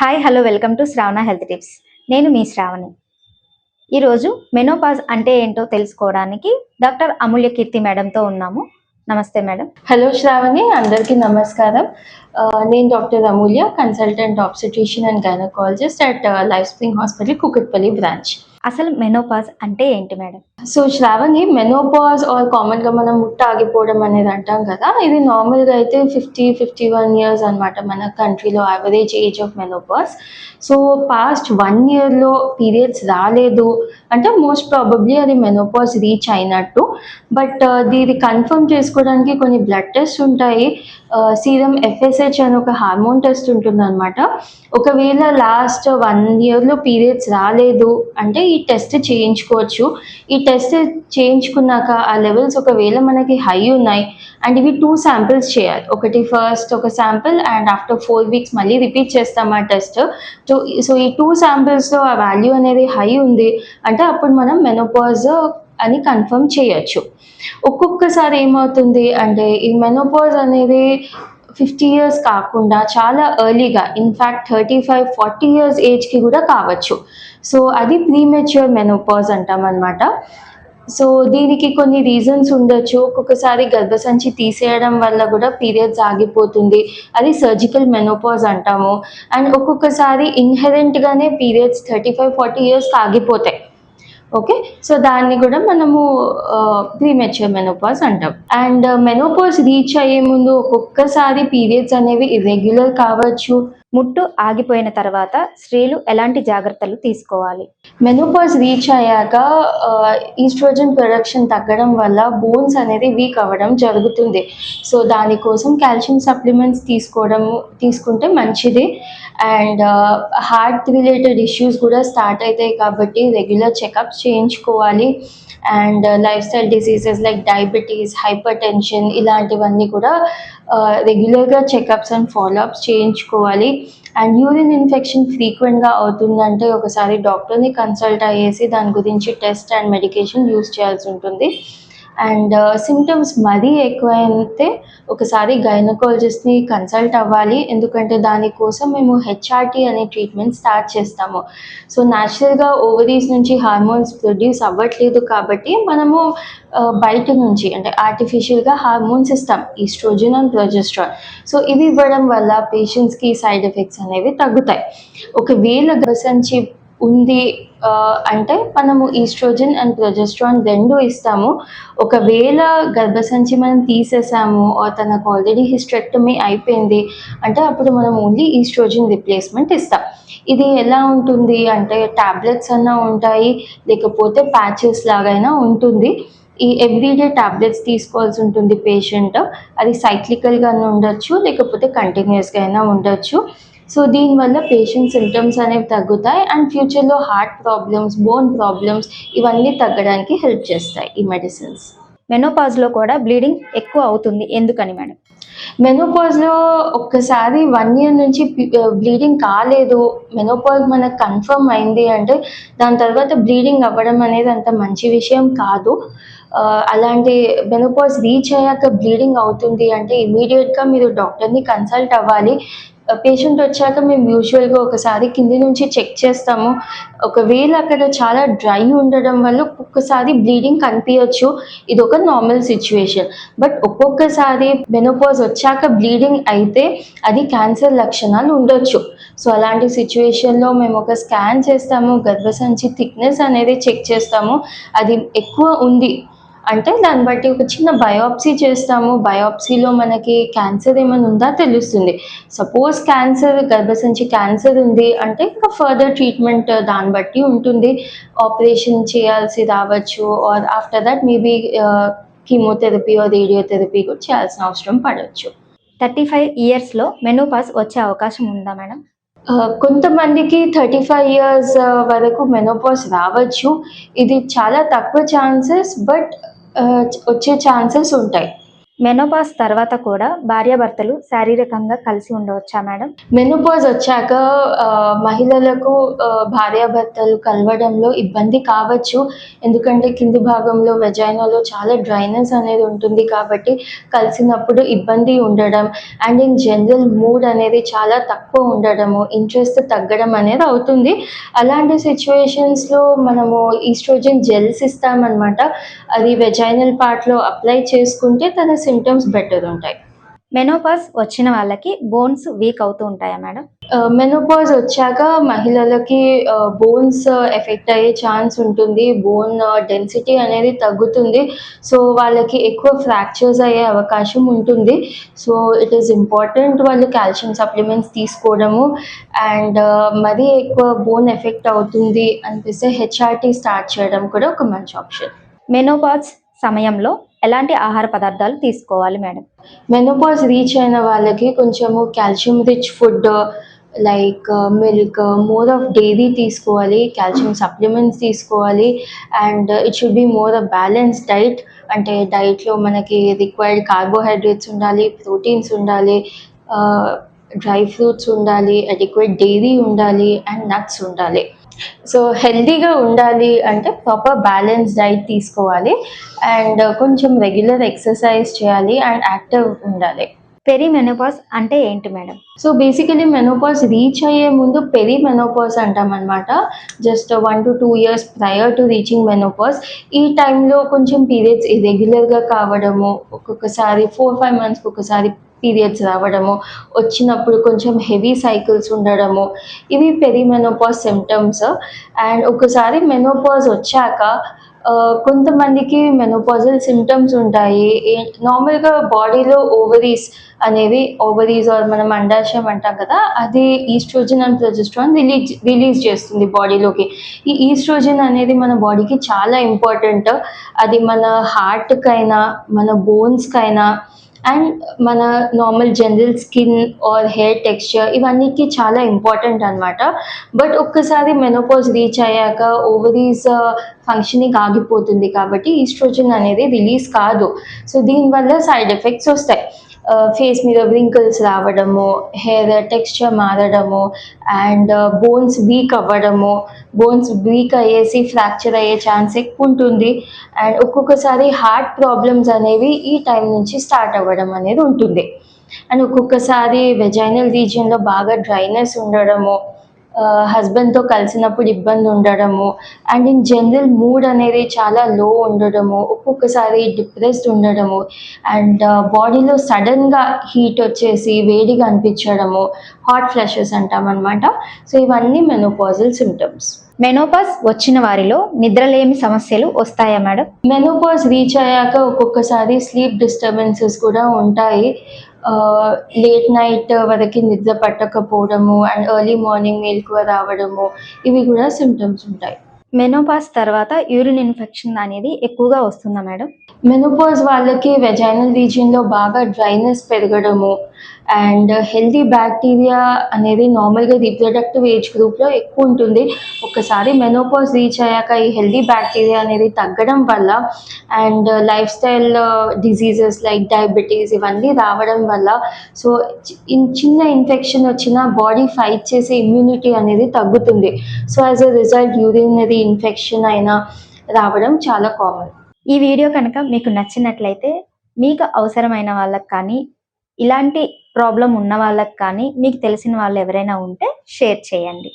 Hi hello welcome to Shravana health tips నేను మీ శ్రావణి. ఈరోజు మెనోపాజ్ అంటే ఏంటో తెలుసుకోవడానికి డాక్టర్ అమూల్య కీర్తి మేడంతో ఉన్నాము. నమస్తే మేడం. హలో శ్రావణి. అందరికీ నమస్కారం. నేను doctor Amulya consultant obstetrician and gynaecologist at Life Spring hospital Kukatpally branch అసలు మెనోపాజ్ అంటే ఏంటి madam? So Shravani menopause are కామన్గా మనం ముట్ట ఆగిపోవడం అనేది అంటాం కదా ఇది నార్మల్గా అయితే ఫిఫ్టీ ఫిఫ్టీ వన్ ఇయర్స్ అనమాట మన కంట్రీలో average age of menopause so past one ఇయర్లో పీరియడ్స్ రాలేదు అంటే మోస్ట్ ప్రాబబ్లీ అది మెనోపాజ్ రీచ్ అయినట్టు. బట్ దీన్ని కన్ఫర్మ్ చేసుకోవడానికి కొన్ని బ్లడ్ టెస్ట్ ఉంటాయి. Uh, సీరం ఎఫ్ఎస్హెచ్ అని ఒక హార్మోన్ టెస్ట్ ఉంటుంది అనమాట ఒకవేళ లాస్ట్ వన్ ఇయర్లో పీరియడ్స్ రాలేదు అంటే ఈ టెస్ట్ చేయించుకోవచ్చు. ఈ టెస్ట్ చేయించుకున్నాక ఆ లెవెల్స్ ఒకవేళ మనకి హై ఉన్నాయి అండ్ ఇవి టూ శాంపిల్స్ చేయాలి. ఒకటి ఫస్ట్ ఒక sample and after four weeks మళ్ళీ రిపీట్ చేస్తాం ఆ టెస్ట్ సో సో ఈ టూ శాంపిల్స్లో ఆ వాల్యూ అనేది హై ఉంది అంటే అప్పుడు మనం మెనోపాజ్ అని కన్ఫర్మ్ చేయొచ్చు. ఒక్కొక్కసారి ఏమవుతుంది అంటే ఈ మెనోపాజ్ అనేది ఫిఫ్టీ ఇయర్స్ కాకుండా చాలా ఎర్లీగా in fact thirty five forty years ఏజ్కి కూడా కావచ్చు. సో అది ప్రీమెచ్యూర్ మెనోపాజ్ అంటాం అనమాట సో దీనికి కొన్ని రీజన్స్ ఉండొచ్చు. ఒక్కొక్కసారి గర్భసంచి తీసేయడం వల్ల కూడా పీరియడ్స్ ఆగిపోతుంది. అది సర్జికల్ మెనోపాజ్ అంటాము. అండ్ ఒక్కొక్కసారి ఇన్హెరెంట్గానే పీరియడ్స్ థర్టీ ఫైవ్ ఫార్టీ ఇయర్స్కి ఆగిపోతాయి. ఓకే సో దాన్ని కూడా మనము ప్రీమెచ్యూర్ మెనోపాజ్ అంటాం. అండ్ మెనోపాజ్ రీచ్ అయ్యే ముందు ఒక్కొక్కసారి పీరియడ్స్ అనేవి ఇర్రెగ్యులర్ కావచ్చు. ముట్టు ఆగిపోయిన తర్వాత స్త్రీలు ఎలాంటి జాగ్రత్తలు తీసుకోవాలి? మెనోపాజ్ రీచ్ అయ్యాక ఈస్ట్రోజన్ ప్రొడక్షన్ తగ్గడం వల్ల బోన్స్ అనేది వీక్ అవ్వడం జరుగుతుంది. సో దానికోసం కాల్షియం సప్లిమెంట్స్ తీసుకోవడం తీసుకుంటే మంచిది. అండ్ హార్ట్ రిలేటెడ్ ఇష్యూస్ కూడా స్టార్ట్ అవుతాయి కాబట్టి రెగ్యులర్ చెకప్స్ చేయించుకోవాలి. And lifestyle diseases like diabetes hypertension ఇలాంటివన్నీ కూడా రెగ్యులర్గా చెకప్స్ అండ్ ఫాలోఅప్స్ చేయించుకోవాలి. అండ్ యూరిన్ ఇన్ఫెక్షన్ ఫ్రీక్వెంట్గా అవుతుందంటే ఒకసారి డాక్టర్ని కన్సల్ట్ అయ్యేసి దాని గురించి టెస్ట్ అండ్ మెడికేషన్ యూస్ చేయాల్సి ఉంటుంది. అండ్ uh, సిమ్టమ్స్ మరీ ఎక్కువైతే ఒకసారి గైనకాలజిస్ట్ని కన్సల్ట్ అవ్వాలి. ఎందుకంటే దానికోసం మేము హెచ్ఆర్టీ అనే ట్రీట్మెంట్ స్టార్ట్ చేస్తాము. సో న్యాచురల్గా ఓవరీస్ నుంచి హార్మోన్స్ ప్రొడ్యూస్ అవ్వట్లేదు కాబట్టి మనము uh, బయట నుంచి అంటే ఆర్టిఫిషియల్గా హార్మోన్స్ ఇస్తాం ఈస్ట్రోజన్ అండ్ ప్రొజెస్ట్రాన్ సో ఇవి ఇవ్వడం వల్ల పేషెంట్స్కి సైడ్ ఎఫెక్ట్స్ అనేవి తగ్గుతాయి. ఒకవేళ గసంచి ఉంది. అంటే మనము ఈస్ట్రోజన్ అండ్ ప్రొజెస్ట్రాన్ రెండు ఇస్తాము. ఒకవేళ గర్భసంచి మనం తీసేసాము తనకు ఆల్రెడీ హిస్ట్రెక్టమీ అయిపోయింది అంటే అప్పుడు మనం ఓన్లీ ఈస్ట్రోజన్ రిప్లేస్మెంట్ ఇస్తాం. ఇది ఎలా ఉంటుంది అంటే టాబ్లెట్స్ అన్నా ఉంటాయి లేకపోతే ప్యాచెస్ లాగైనా ఉంటుంది. ఈ ఎవ్రీడే టాబ్లెట్స్ తీసుకోవాల్సి ఉంటుంది పేషెంట్ అది సైక్లికల్గా ఉండొచ్చు లేకపోతే కంటిన్యూస్గా అయినా ఉండొచ్చు. సో దీనివల్ల పేషెంట్ సిమ్టమ్స్ అనేవి తగ్గుతాయి అండ్ ఫ్యూచర్లో హార్ట్ ప్రాబ్లమ్స్ బోన్ ప్రాబ్లమ్స్ ఇవన్నీ తగ్గడానికి హెల్ప్ చేస్తాయి ఈ మెడిసిన్స్ మెనోపాజ్లో కూడా బ్లీడింగ్ ఎక్కువ అవుతుంది. ఎందుకని మేడం? మెనోపాజ్లో ఒక్కసారి వన్ ఇయర్ నుంచి బ్లీడింగ్ కాలేదు. మెనోపాజ్ మనకు కన్ఫర్మ్ అయింది అంటే దాని తర్వాత బ్లీడింగ్ అవ్వడం అనేది అంత మంచి విషయం కాదు. అలాంటి మెనోపాజ్ రీచ్ అయ్యాక బ్లీడింగ్ అవుతుంది అంటే ఇమీడియట్గా మీరు డాక్టర్ని కన్సల్ట్ అవ్వాలి. పేషెంట్ వచ్చాక మేము యూజువల్గా ఒకసారి కింది నుంచి చెక్ చేస్తాము. ఒకవేళ అక్కడ చాలా డ్రై ఉండడం వల్ల ఒక్కొక్కసారి బ్లీడింగ్ కనిపించచ్చు. ఇది ఒక నార్మల్ సిచ్యువేషన్ బట్ ఒక్కొక్కసారి మెనోపాజ్ వచ్చాక బ్లీడింగ్ అయితే అది క్యాన్సర్ లక్షణాలు ఉండొచ్చు. సో అలాంటి సిచ్యువేషన్లో మేము ఒక స్కాన్ చేస్తాము. గర్భసంచి థిక్నెస్ అనేది చెక్ చేస్తాము. అది ఎక్కువ ఉంది. అంటే దాన్ని బట్టి ఒక చిన్న బయోప్సీ చేస్తాము. బయోప్సీలో మనకి క్యాన్సర్ ఏమైనా ఉందా తెలుస్తుంది. సపోజ్ క్యాన్సర్ గర్భసంచి క్యాన్సర్ ఉంది అంటే ఇంకా ఫర్దర్ ట్రీట్మెంట్ దాన్ని బట్టి ఉంటుంది. ఆపరేషన్ చేయాల్సి రావచ్చు. Or after that maybe chemotherapy or radiotherapy కూడా చేయాల్సిన అవసరం పడవచ్చు. థర్టీ ఫైవ్ ఇయర్స్లో మెనోపాజ్ వచ్చే అవకాశం ఉందా మేడం? కొంతమందికి థర్టీ ఫైవ్ ఇయర్స్ వరకు మెనోపాజ్ రావచ్చు. ఇది చాలా తక్కువ ఛాన్సెస్ బట్ వచ్చే ఛాన్సెస్ ఉంటాయి. మెనోపాస్ తర్వాత కూడా భార్యాభర్తలు శారీరకంగా కలిసి ఉండవచ్చా మేడం? మెనోపాజ్ వచ్చాక మహిళలకు భార్యాభర్తలు కలవడంలో ఇబ్బంది కావచ్చు. ఎందుకంటే కింది భాగంలో వెజైనాలో చాలా డ్రైనెస్ అనేది ఉంటుంది కాబట్టి కలిసినప్పుడు ఇబ్బంది ఉండడం. అండ్ ఇన్ జనరల్ మూడ్ అనేది చాలా తక్కువ ఉండడము ఇంట్రెస్ట్ తగ్గడం అనేది అవుతుంది. అలాంటి సిచ్యువేషన్స్లో మనము ఈస్ట్రోజన్ జెల్స్ ఇస్తామన్నమాట. అది వెజైనల్ పార్ట్లో అప్లై చేసుకుంటే తన సిమ్టమ్స్ బెటర్ ఉంటాయి. మెనోపాస్ వచ్చిన వాళ్ళకి బోన్స్ వీక్ అవుతూ ఉంటాయా మేడం? మెనోపాజ్ వచ్చాక మహిళలకి బోన్స్ ఎఫెక్ట్ అయ్యే ఛాన్స్ ఉంటుంది. బోన్ డెన్సిటీ అనేది తగ్గుతుంది. సో వాళ్ళకి ఎక్కువ ఫ్రాక్చర్స్ అయ్యే అవకాశం ఉంటుంది. సో ఇట్ ఈస్ ఇంపార్టెంట్ వాళ్ళు కాల్షియం సప్లిమెంట్స్ తీసుకోవడము. అండ్ మరీ ఎక్కువ బోన్ ఎఫెక్ట్ అవుతుంది అనిపిస్తే హెచ్ఆర్టీ స్టార్ట్ చేయడం కూడా ఒక మంచి ఆప్షన్ మెనోపాస్ సమయంలో ఎలాంటి ఆహార పదార్థాలు తీసుకోవాలి మేడం? మెనోపాజ్ రీచ్ అయిన వాళ్ళకి కొంచెము calcium rich food like milk more of dairy తీసుకోవాలి కాల్షియం సప్లిమెంట్స్ తీసుకోవాలి and it should be more of balance diet అంటే డైట్లో మనకి రిక్వైర్డ్ కార్బోహైడ్రేట్స్ ఉండాలి ప్రోటీన్స్ ఉండాలి uh, డ్రై ఫ్రూట్స్ ఉండాలి అడిక్వేట్ డైరీ ఉండాలి అండ్ నట్స్ ఉండాలి. సో హెల్తీగా ఉండాలి అంటే ప్రాపర్ బ్యాలెన్స్ డైట్ తీసుకోవాలి అండ్ కొంచెం రెగ్యులర్ ఎక్సర్సైజ్ చేయాలి అండ్ యాక్టివ్ ఉండాలి. పెరి మెనోపాస్ అంటే ఏంటి madam? So basically menopause reach అయ్యే ముందు పెరి మెనోపాజ్ అంటాం అనమాట just one to two years prior to reaching menopause ఈ టైంలో కొంచెం పీరియడ్స్ ఇరెగ్యులర్గా కావడము ఒక్కొక్కసారి ఫోర్ ఫైవ్ మంత్స్కి ఒకసారి పీరియడ్స్ రావడము వచ్చినప్పుడు కొంచెం హెవీ సైకిల్స్ ఉండడము ఇవి పెరి మెనోపాజ్ సిమ్టమ్స్ అండ్ ఒకసారి మెనోపాజ్ వచ్చాక కొంతమందికి మెనోపాజల్ సిమ్టమ్స్ ఉంటాయి. నార్మల్గా బాడీలో ఓవరీస్ అనేవి ఓవరీస్ ఆర్ మనం అండాశయం అంటాం కదా అది estrogen and progesterone release release చేస్తుంది బాడీలోకి ఈ ఈస్ట్రోజన్ అనేది మన బాడీకి చాలా ఇంపార్టెంట్ అది మన హార్ట్కైనా మన బోన్స్కైనా అండ్ మన normal general skin or hair texture ఇవన్నీకి చాలా ఇంపార్టెంట్ అనమాట బట్ ఒక్కసారి మెనోపాజ్ రీచ్ అయ్యాక ఓవరీస్ ఫంక్షనింగ్ uh, ఆగిపోతుంది కాబట్టి ఈస్ట్రోజన్ అనేది రిలీజ్ కాదు. సో దీనివల్ల సైడ్ ఎఫెక్ట్స్ వస్తాయి. ఫేస్ మీద వ్రింకిల్స్ రావడము హెయిర్ టెక్స్చర్ మారడము అండ్ బోన్స్ వీక్ అవ్వడము బోన్స్ వీక్ అయ్యేసి ఫ్రాక్చర్ అయ్యే ఛాన్స్ ఎక్కువ ఉంటుంది. అండ్ ఒక్కొక్కసారి హార్ట్ ప్రాబ్లమ్స్ అనేవి ఈ టైం నుంచి స్టార్ట్ అవ్వడం అనేది ఉంటుంది. అండ్ ఒక్కొక్కసారి వెజైనల్ రీజియన్లో బాగా డ్రైనెస్ ఉండడము హస్బెండ్తో కలిసినప్పుడు ఇబ్బంది ఉండడము అండ్ ఇన్ జనరల్ మూడ్ అనేది చాలా లో ఉండడము ఒక్కొక్కసారి డిప్రెస్డ్ ఉండడము అండ్ బాడీలో సడన్గా హీట్ వచ్చేసి వేడిగా అనిపించడము హాట్ ఫ్లషెస్ అంటాం అనమాట సో ఇవన్నీ మెనోపాజల్ సిమ్టమ్స్ మెనోపాస్ వచ్చిన వారిలో నిద్రలేమి సమస్యలు వస్తాయా మేడం? మెనోపాజ్ రీచ్ అయ్యాక ఒక్కొక్కసారి స్లీప్ డిస్టర్బెన్సెస్ కూడా ఉంటాయి. లేట్ నైట్ వరకు నిద్ర పట్టకపోవడము అండ్ ఎర్లీ మార్నింగ్ మెలకువ రావడము ఇవి కూడా సిమ్టమ్స్ ఉంటాయి. మెనోపాస్ తర్వాత యూరిన్ ఇన్ఫెక్షన్ అనేది ఎక్కువగా వస్తుందా మేడం? మెనోపాజ్ వాళ్ళకి వెజైనల్ రీజియన్లో బాగా డ్రైనెస్ పెరగడము అండ్ హెల్తీ బ్యాక్టీరియా అనేది నార్మల్గా రీప్రొడక్టివ్ ఏజ్ గ్రూప్లో ఎక్కువ ఉంటుంది. ఒకసారి మెనోపాజ్ రీచ్ అయ్యాక ఈ హెల్తీ బ్యాక్టీరియా అనేది తగ్గడం వల్ల and lifestyle diseases like diabetes ఇవన్నీ రావడం వల్ల సో చిన్న ఇన్ఫెక్షన్ వచ్చినా బాడీ ఫైట్ చేసే ఇమ్యూనిటీ అనేది తగ్గుతుంది. So as a result urinary infection అయినా రావడం చాలా కామన్ ఈ వీడియో కనుక మీకు నచ్చినట్లయితే మీకు అవసరమైన వాళ్ళకి కానీ ఇలాంటి ప్రాబ్లం ఉన్న వాళ్ళకి కానీ మీకు తెలిసిన వాళ్ళు ఎవరైనా ఉంటే షేర్ చేయండి.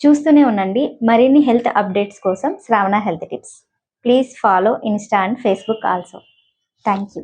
చూస్తూనే ఉండండి. మరిన్ని హెల్త్ అప్డేట్స్ కోసం Shravana health tips please follow insta and Facebook also thank you